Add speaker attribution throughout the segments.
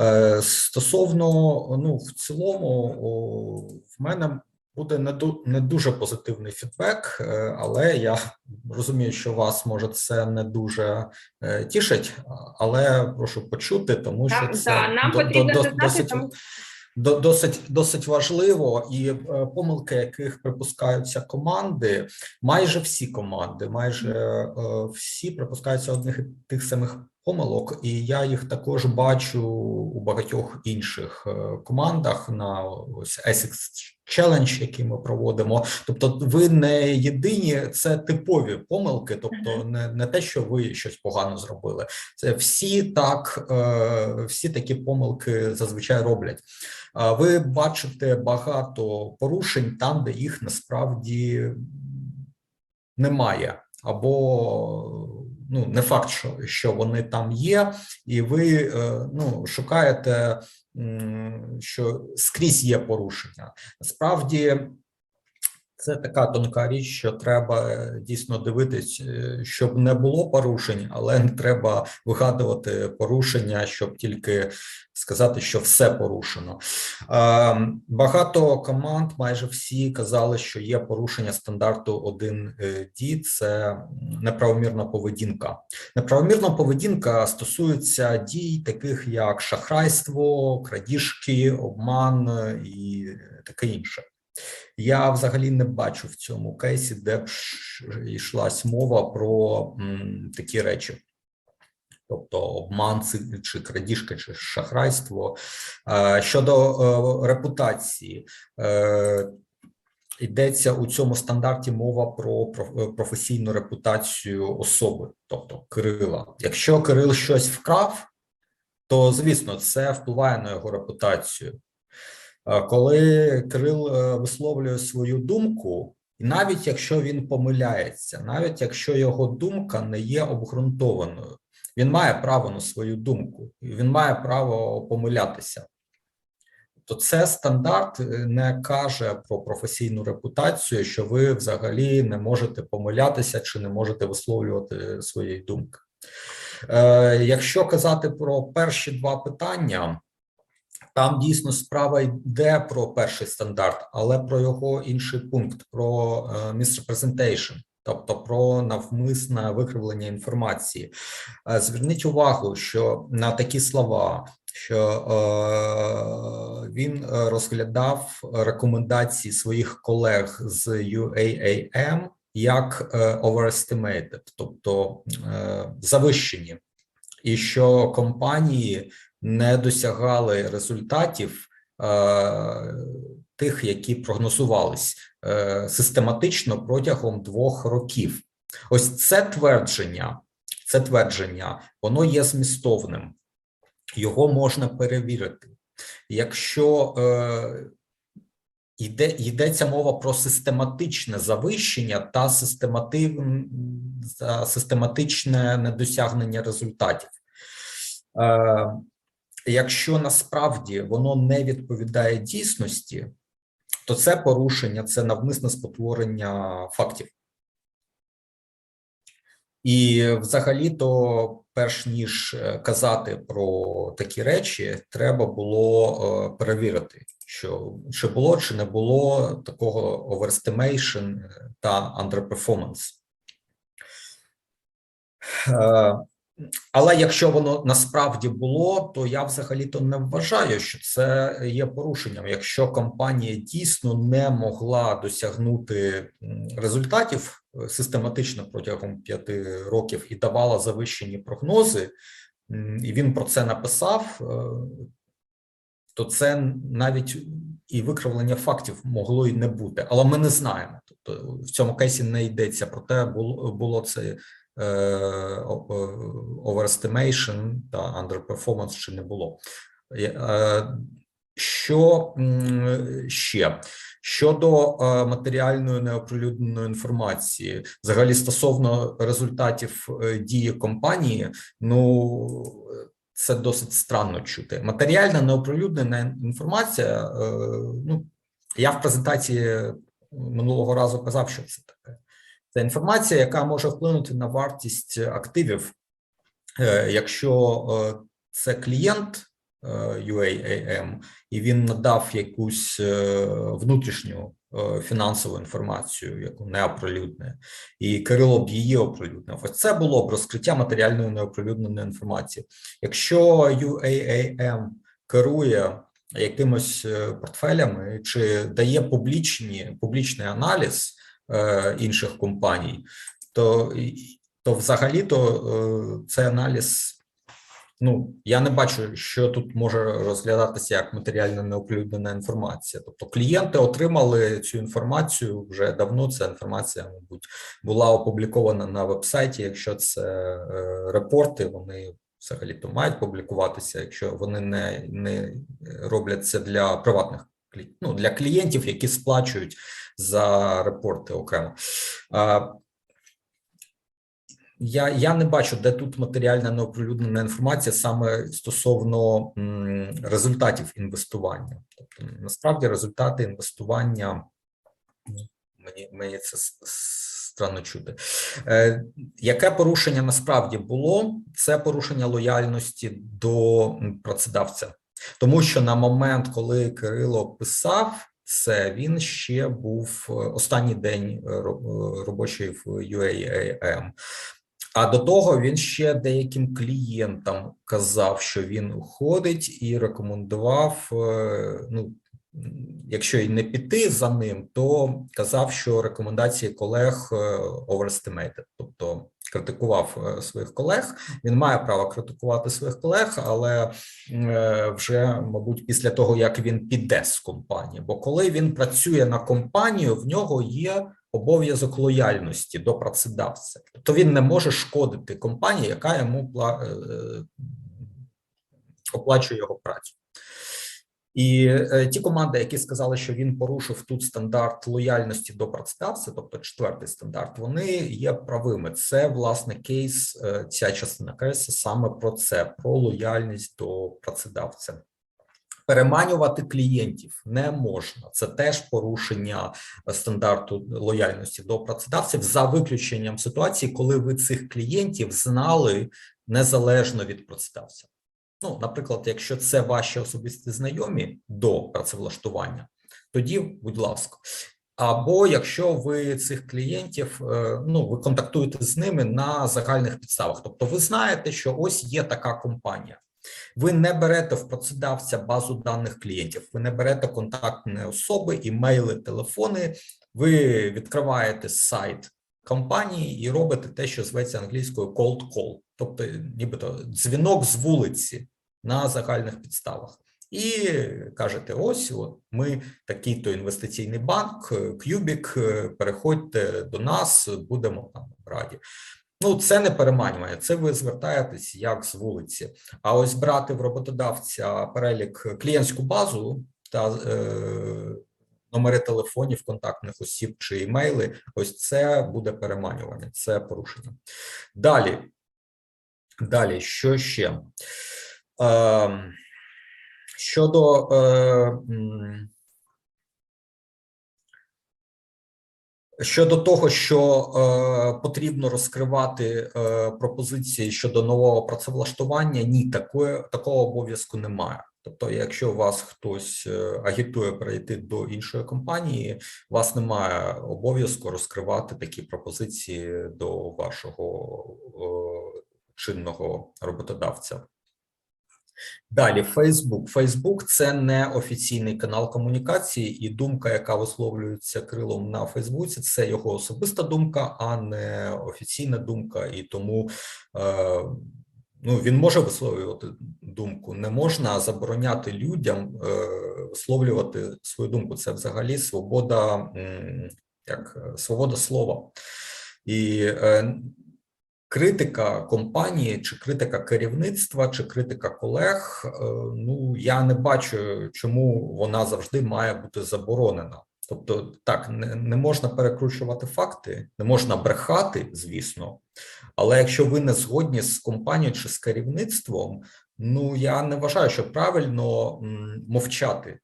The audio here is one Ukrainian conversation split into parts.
Speaker 1: Е, Стосовно, ну, в цілому, о, в мене буде не, ду- не дуже позитивний фідбек, е, але я розумію, що вас може це не дуже е, тішить, але прошу почути, тому що
Speaker 2: Так,
Speaker 1: це
Speaker 2: да, нам
Speaker 1: до- до-
Speaker 2: потрібно
Speaker 1: до-
Speaker 2: знати,
Speaker 1: досить,
Speaker 2: тому-
Speaker 1: досить, досить важливо, і помилки, яких припускаються команди, майже всі команди, майже всі припускаються одних і тих самих помилок, і я їх також бачу у багатьох інших е, командах на ось Essex Challenge, який ми проводимо. Тобто, ви не єдині, це типові помилки, тобто не, не те, що ви щось погано зробили. Це всі так, е, всі такі помилки зазвичай роблять. Ви бачите багато порушень там, де їх насправді немає, або ну не факт, що, що вони там є, і ви е, ну шукаєте, що скрізь є порушення. Насправді. Це така тонка річ, що треба е, дійсно дивитись, е, щоб не було порушень, але не треба вигадувати порушення, щоб тільки сказати, що все порушено. Е, Багато команд, майже всі казали, що є порушення стандарту 1D, це неправомірна поведінка. Неправомірна поведінка стосується дій, таких як шахрайство, крадіжки, обман е, і таке інше. Я взагалі не бачу в цьому кейсі, де б йшлась мова про такі речі. Тобто обман чи крадіжка, чи шахрайство. Е, Щодо е, репутації, е, йдеться у цьому стандарті мова про професійну репутацію особи, тобто Кирила. Якщо Кирил щось вкрав, то звісно це впливає на його репутацію. Е, Коли Кирил е, висловлює свою думку, і навіть якщо він помиляється, навіть якщо його думка не є обґрунтованою, він має право на свою думку, він має право помилятися. То це стандарт е, не каже про професійну репутацію, що ви взагалі не можете помилятися чи не можете висловлювати свої думки. Е, якщо казати про перші два питання, там дійсно справа йде про перший стандарт, але про його інший пункт про е, misrepresentation, тобто про навмисне викривлення інформації. Е, Зверніть увагу, що на такі слова, що е, він розглядав рекомендації своїх колег з UAAM як е, overestimated, тобто е, завищені, і що компанії не досягали результатів е, тих, які прогнозувались е, систематично протягом двох років. Ось це твердження, це твердження, воно є змістовним, його можна перевірити. Якщо е, йде, йдеться мова про систематичне завищення та систематив, систематичне недосягнення результатів. Е, якщо насправді воно не відповідає дійсності, то це порушення, це навмисне спотворення фактів. І взагалі-то, перш ніж е, казати про такі речі, треба було е, перевірити, що чи було чи не було такого overestimation е, та underperformance. Але якщо воно насправді було, то я взагалі-то не вважаю, що це є порушенням. Якщо компанія дійсно не могла досягнути результатів е, систематично протягом п'яти років і давала завищені прогнози, і він про це написав, е, то це навіть і викривлення фактів могло і не бути. Але ми не знаємо. Тобто в цьому кейсі не йдеться про те, було це overestimation та underperformance чи не було. Е, Що ще? Щодо е, матеріальної неоприлюдненої інформації, взагалі стосовно результатів е, дії компанії, ну це досить странно чути. Матеріальна неоприлюднена інформація. е, Ну я в презентації минулого разу казав, що це таке. Це інформація, яка може вплинути на вартість активів, Е, якщо е, це клієнт е, UAAM, і він надав якусь е, внутрішню е, фінансову інформацію, яку не оприлюднює, і Кирило б її оприлюднив. Ось це було б розкриття матеріальної неоприлюдненої інформації. Якщо UAAM керує якимось е, портфелями чи дає публічні публічний аналіз е, інших компаній, то то взагалі-то е, цей аналіз. Ну, я не бачу, що тут може розглядатися як матеріально неоприлюднена інформація. Тобто клієнти отримали цю інформацію вже давно. Ця інформація, мабуть, була опублікована на вебсайті. Якщо це е, репорти, вони взагалі то мають публікуватися, якщо вони не, не роблять це для приватних ну, для клієнтів, які сплачують за репорти окремо. Я, я не бачу, де тут матеріальна неоприлюднена інформація саме стосовно м, результатів інвестування. Тобто, насправді, результати інвестування мені, мені це странно чути. Е, яке порушення насправді було? Це порушення лояльності до працедавця, тому що на момент, коли Кирило писав. Це він ще був е, останній день е, е, робочий в UAAM. А до того він ще деяким клієнтам казав, що він уходить, і рекомендував. Ну, якщо і не піти за ним, то казав, що рекомендації колег overestimated, тобто критикував е, своїх колег. Він має право критикувати своїх колег, але е, вже, мабуть, після того як він піде з компанії. Бо коли він працює на компанію, в нього є обов'язок лояльності до працедавця. Тобто він не може шкодити компанії, яка йому пла- е, оплачує його працю. І е, ті команди, які сказали, що він порушив тут стандарт лояльності до працедавця, тобто четвертий стандарт, вони є правими. Це власне кейс, е, ця частина кейсу саме про це: про лояльність до працедавця. Переманювати клієнтів не можна. Це теж порушення е, стандарту лояльності до працедавців за виключенням ситуації, коли ви цих клієнтів знали незалежно від працедавця. Ну, наприклад, якщо це ваші особисті знайомі до працевлаштування, тоді, будь ласка. Або якщо ви цих клієнтів, е, ну ви контактуєте з ними на загальних підставах, тобто ви знаєте, що ось є така компанія. Ви не берете в працедавця базу даних клієнтів, ви не берете контактні особи, імейли, телефони. Ви відкриваєте сайт компанії і робите те, що зветься англійською cold call, тобто нібито дзвінок з вулиці на загальних підставах. І кажете: ось от ми такий-то інвестиційний банк, Кюбік, переходьте до нас, будемо там раді. Ну, це не переманювання, це ви звертаєтесь як з вулиці. А ось брати в роботодавця перелік клієнтську базу та е, номери телефонів, контактних осіб чи імейли, ось це буде переманювання, це порушення. Далі, далі, що ще? Е, щодо е, Щодо того, що е, потрібно розкривати е, пропозиції щодо нового працевлаштування, ні, такої, такого обов'язку немає. Тобто, якщо вас хтось е, агітує перейти до іншої компанії, вас немає обов'язку розкривати такі пропозиції до вашого е, чинного роботодавця. Далі, Фейсбук. Фейсбук це не офіційний канал комунікації, і думка, яка висловлюється Крилом на Фейсбуці, це його особиста думка, а не офіційна думка. І тому е, ну, він може висловлювати думку. Не можна забороняти людям е, висловлювати свою думку. Це взагалі свобода, як е, свобода слова. І е, критика компанії, чи критика керівництва, чи критика колег. е, Ну я не бачу, чому вона завжди має бути заборонена. Тобто, так не, не можна перекручувати факти, не можна брехати, звісно. Але якщо ви не згодні з компанією чи з керівництвом, ну я не вважаю, що правильно мовчати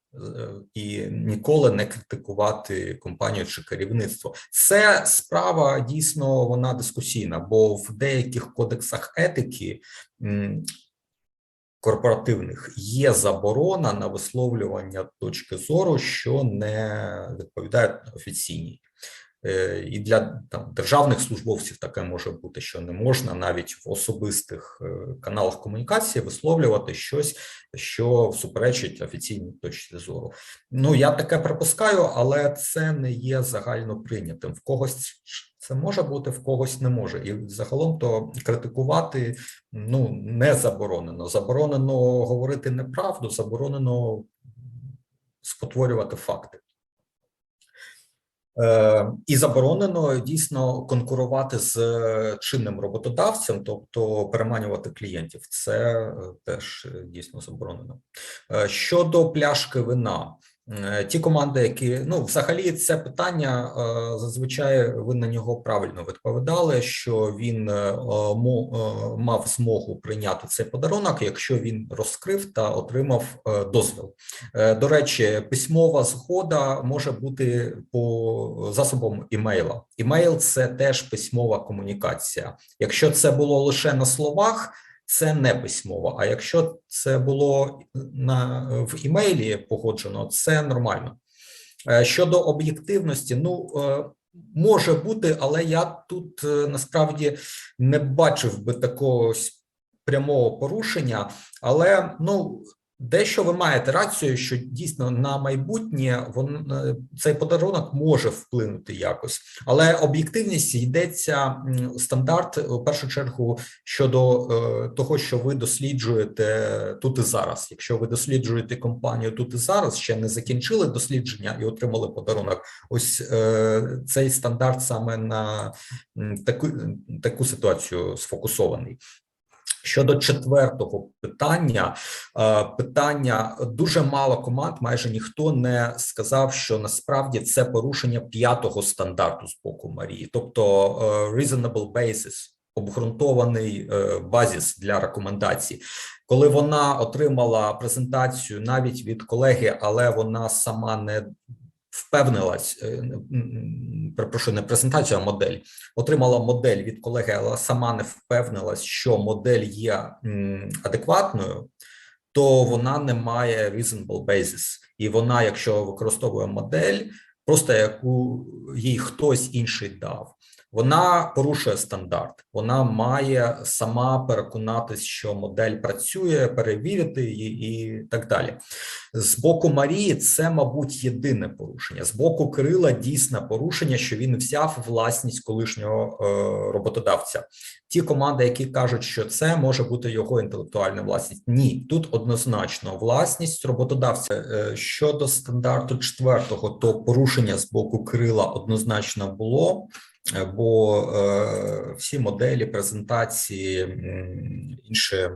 Speaker 1: і ніколи не критикувати компанію чи керівництво. Це справа дійсно вона дискусійна, бо в деяких кодексах етики корпоративних є заборона на висловлювання точки зору, що не відповідає офіційній. Е, І для там державних службовців таке може бути, що не можна навіть в особистих е, каналах комунікації висловлювати щось, що суперечить офіційній точці зору. Ну я таке припускаю, але це не є загально прийнятим. В когось це може бути, в когось не може. І загалом то критикувати ну не заборонено. Заборонено говорити неправду, заборонено спотворювати факти. Е, І заборонено дійсно конкурувати з чинним роботодавцем, тобто переманювати клієнтів. Це е, теж е, дійсно заборонено. Е, Щодо пляшки вина, е, ті команди, які ну взагалі це питання е, зазвичай ви на нього правильно відповідали, що він е, е, мав змогу прийняти цей подарунок, якщо він розкрив та отримав е, дозвіл. Е, До речі, письмова згода може бути по засобам імейла. Імейл це теж письмова комунікація. Якщо це було лише на словах, це не письмово. А якщо це було на в імейлі погоджено, це нормально. Е, Щодо об'єктивності, ну е, може бути, але я тут е, насправді не бачив би такого прямого порушення, але ну. Дещо ви маєте рацію, що дійсно на майбутнє вон, е, цей подарунок може вплинути якось, але об'єктивність йдеться стандарт у першу чергу щодо е, того, що ви досліджуєте тут і зараз. Якщо ви досліджуєте компанію тут і зараз, ще не закінчили дослідження і отримали подарунок. Ось е, цей стандарт саме на таку, таку ситуацію сфокусований. Щодо четвертого питання, е, питання дуже мало команд, майже ніхто не сказав, що насправді це порушення п'ятого стандарту з боку Марії, тобто е, reasonable basis, обґрунтований е, базіс для рекомендацій. Коли вона отримала презентацію навіть від колеги, але вона сама не впевнилась, е, перепрошую, не презентація, а модель отримала модель від колеги, але сама не впевнилась, що модель є адекватною, то вона не має reasonable basis. І вона, якщо використовує модель, просто яку їй хтось інший дав, вона порушує стандарт. Вона має сама переконатись, що модель працює, перевірити її і так далі. З боку Марії це, мабуть, єдине порушення. З боку Кирила дійсне порушення, що він взяв власність колишнього е, роботодавця. Ті команди, які кажуть, що це може бути його інтелектуальна власність. Ні, тут однозначно власність роботодавця. Е, Щодо стандарту четвертого, то порушення з боку Кирила однозначно було. Бо е, всі моделі презентації, інші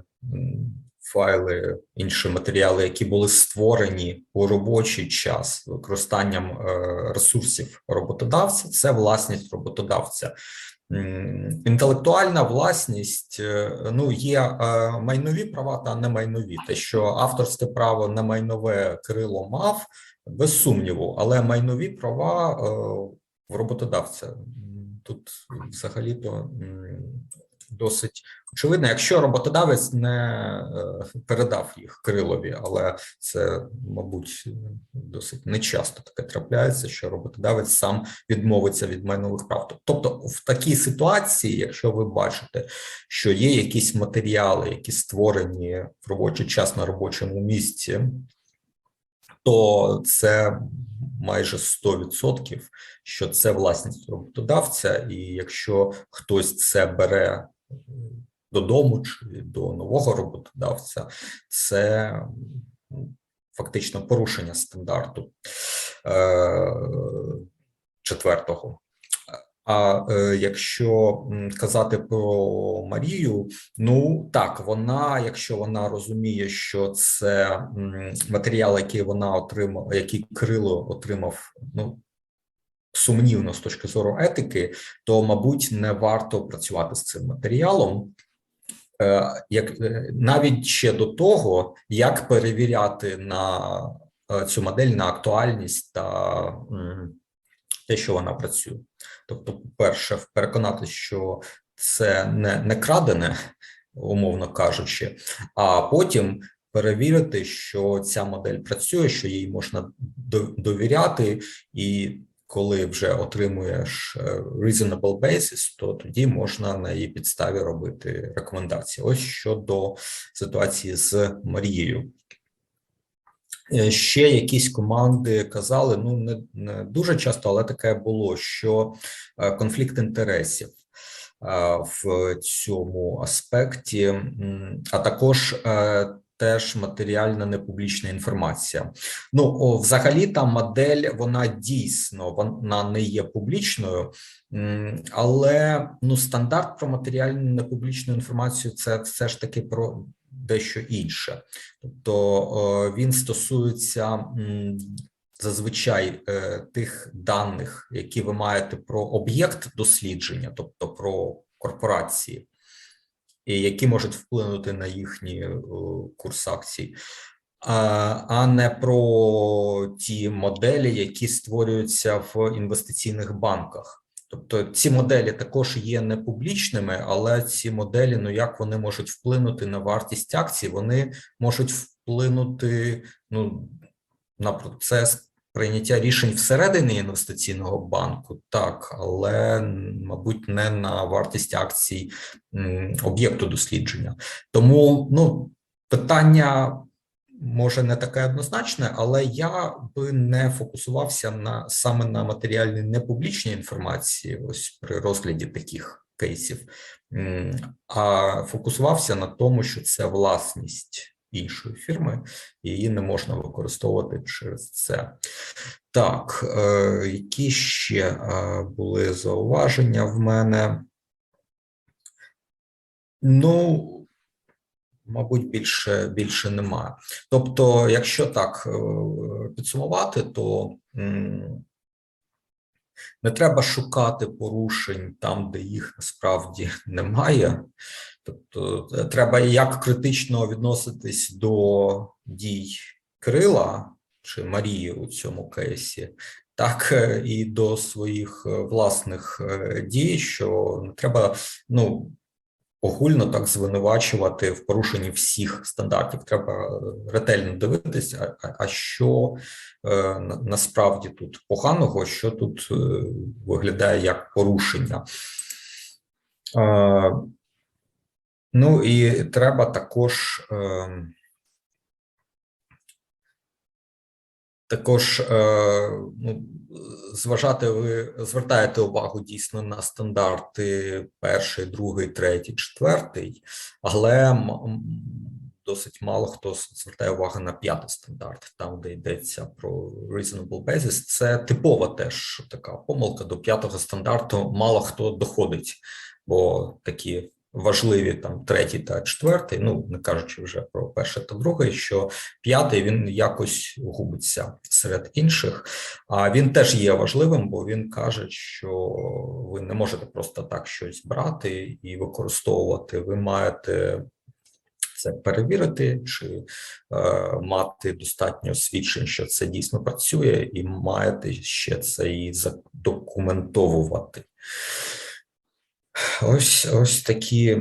Speaker 1: файли, інші матеріали, які були створені у робочий час використанням е, ресурсів роботодавця, це власність роботодавця. Інтелектуальна власність е, ну є майнові права та немайнові. Те, що авторське право на майнове Кирило мав, без сумніву, але майнові права в роботодавця. Тут взагалі-то досить очевидно, якщо роботодавець не е, передав їх Кирилові, але це, мабуть, досить нечасто таке трапляється, що роботодавець сам відмовиться від майнових прав. Тобто, в такій ситуації, якщо ви бачите, що є якісь матеріали, які створені в робочий час на робочому місці, то це майже 100%, що це власність роботодавця, і якщо хтось це бере додому чи до нового роботодавця, це фактично порушення стандарту е, четвертого. А е, якщо казати про Марію, ну так, вона, якщо вона розуміє, що це матеріал, який вона отримала, який Крило отримав, ну сумнівно з точки зору етики, то мабуть не варто працювати з цим матеріалом. Е, Як е, навіть ще до того, як перевіряти на цю модель на актуальність та те, що вона працює. Тобто, перше, переконатися, що це не, не крадене, умовно кажучи, а потім перевірити, що ця модель працює, що їй можна довіряти, і коли вже отримуєш е, reasonable basis, то тоді можна на її підставі робити рекомендації. Ось щодо ситуації з Марією. Е, Ще якісь команди казали, ну не, не дуже часто, але таке було, що е, конфлікт інтересів е, в цьому аспекті, а також теж матеріальна непублічна інформація. Ну, взагалі, та модель вона дійсно вона не є публічною, але ну, стандарт про матеріальну непублічну інформацію це все ж таки про дещо інше. Тобто е, він стосується зазвичай е, тих даних, які ви маєте про об'єкт дослідження, тобто про корпорації, які можуть вплинути на їхній е, курс акцій, а не про ті моделі, які створюються в інвестиційних банках. Тобто ці моделі також є не публічними, але ці моделі, ну як вони можуть вплинути на вартість акцій, вони можуть вплинути ну, на процес прийняття рішень всередині інвестиційного банку, так, але, мабуть, не на вартість акцій об'єкту дослідження. Тому ну, питання може не таке однозначне, але я би не фокусувався на саме на матеріальній непублічній інформації, ось при розгляді таких кейсів, а фокусувався на тому, що це власність іншої фірми, і її не можна використовувати через це. Так, е, які ще е, були зауваження в мене? Ну, мабуть, більше більше немає. Тобто, якщо так е, підсумувати, то не треба шукати порушень там, де їх насправді немає. Тобто, е, треба як критично відноситись до дій Кирила чи Марії у цьому кейсі, так е, і до своїх власних дій, що не треба ну огульно так звинувачувати в порушенні всіх стандартів. Треба ретельно дивитися, а, а що е, насправді тут поганого, що тут е, виглядає як порушення. Е, ну і треба також. Е, Також е, ну, зважати, ви звертаєте увагу дійсно на стандарти перший, другий, третій, четвертий, але досить мало хто звертає увагу на п'ятий стандарт, там, де йдеться про reasonable basis. Це типова теж така помилка до п'ятого стандарту. Мало хто доходить, бо такі важливі там третій та четвертий, ну не кажучи вже про перший та другий, що п'ятий він якось губиться серед інших. А він теж є важливим, бо він каже, що ви не можете просто так щось брати і використовувати. Ви маєте це перевірити, чи е, мати достатньо свідчень, що це дійсно працює, і маєте ще це і задокументовувати. Ось ось такі